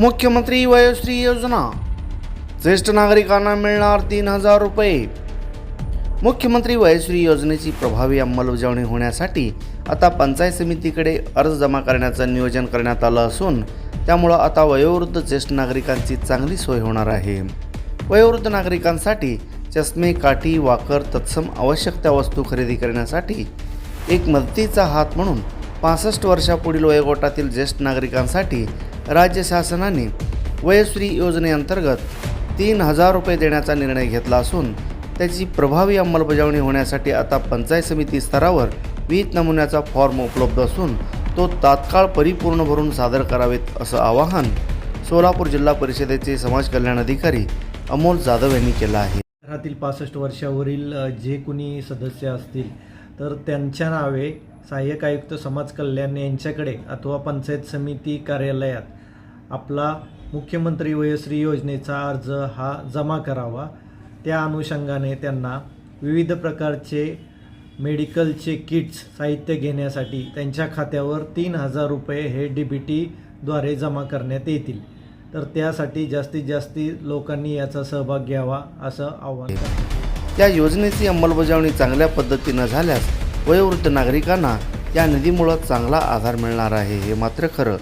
मुख्यमंत्री वयोश्री योजना. ज्येष्ठ नागरिकांना मिळणार तीन हजार रुपये. मुख्यमंत्री वयश्री योजनेची प्रभावी अंमलबजावणी होण्यासाठी आता पंचायत समितीकडे अर्ज जमा करण्याचं नियोजन करण्यात आलं असून त्यामुळं आता वयोवृद्ध ज्येष्ठ नागरिकांची चांगली सोय होणार आहे. वयोवृद्ध नागरिकांसाठी चष्मे काठी वाकर तत्सम आवश्यक त्या वस्तू खरेदी करण्यासाठी एक मदतीचा हात म्हणून पासष्ट वर्षापुढील वयोगटातील ज्येष्ठ नागरिकांसाठी राज्य शासनाने वयश्री योजनेअंतर्गत तीन हजार रुपये देण्याचा निर्णय घेतला असून त्याची प्रभावी अंमलबजावणी होण्यासाठी आता पंचायत समिती स्तरावर विहित नमुन्याचा फॉर्म उपलब्ध असून तो तात्काळ परिपूर्ण भरून सादर करावेत असं आवाहन सोलापूर जिल्हा परिषदेचे समाज कल्याण अधिकारी अमोल जाधव यांनी केलं आहे. घरातील पासष्ट वर्षावरील जे कुणी सदस्य असतील तर त्यांच्या नावे सहाय्यक आयुक्त समाज कल्याण यांच्याकडे अथवा पंचायत समिती कार्यालयात आपला मुख्यमंत्री वयश्री योजनेचा अर्ज हा जमा करावा त्या अनुषंगाने त्यांना विविध प्रकारचे मेडिकलचे किट्स साहित्य घेण्यासाठी त्यांच्या खात्यावर तीन हजार रुपये हे डी बी टीद्वारे जमा करण्यात येतील तर त्यासाठी जास्तीत जास्त लोकांनी याचा सहभाग घ्यावा असं आव्हान करतो. या योजनेची अंमलबजावणी चांगल्या पद्धतीनं झाल्यास वयोवृद्ध नागरिकांना या निधीमुळं चांगला आधार मिळणार आहे हे मात्र खरं.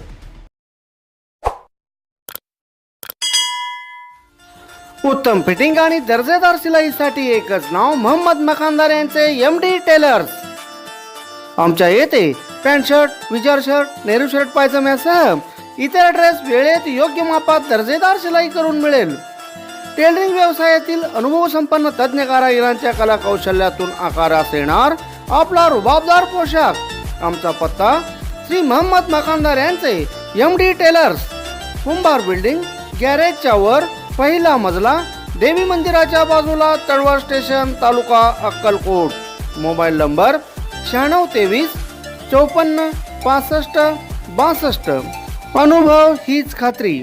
उत्तम फिटिंग आणि दर्जेदार शिलाईसाठी एकच नाव मोहम्मद मखानदार यांचे एम डी टेलर्स आमच्या येथे पॅन्ट शर्ट विजार शर्ट नेहरू शर्ट पायजम्यासह इतर ड्रेस वेळेत योग्य मापात दर्जेदार शिलाई करून मिळेल. टेलरिंग व्यवसायातील अनुभव संपन्न तज्ज्ञ कारागिरांच्या कला कौशल्यातून आकारास येणार आपला रुबाबदार पोशाख. आमचा पत्ता श्री मोहम्मद मकानदार यांचे M D tailors Kumbhar building गॅरेजच्या वर पहिला मजला देवी मंदिराच्या बाजूला Tadwal station taluka Akkalkot. Mobile number शहाण्णव तेवीस चौपन्न पासष्ट बासष्ट. अनुभव हीच खात्री.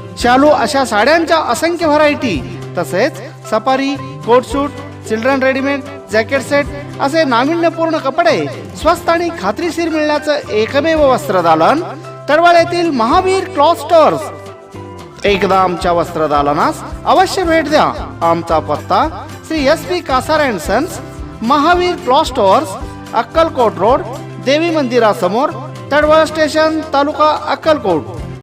शालू अशा साड्यांच्या असंख्य व्हरायटी तसेच safari coat suit children readymade jacket set असे नाविन्यपूर्ण कपडे स्वस्त आणि खात्रीशीर मिळण्याचं एकमेव वस्त्रदालन तडवळ महावीर क्लॉथ स्टोअर्स एकदा आमच्या वस्त्रदालनास अवश्य भेट द्या. आमचा पत्ता Shri S P Kasar and sons Mahavir cloth stores Akkalkot road देवी मंदिरासमोर तडवळ स्टेशन तालुका अक्कलकोट.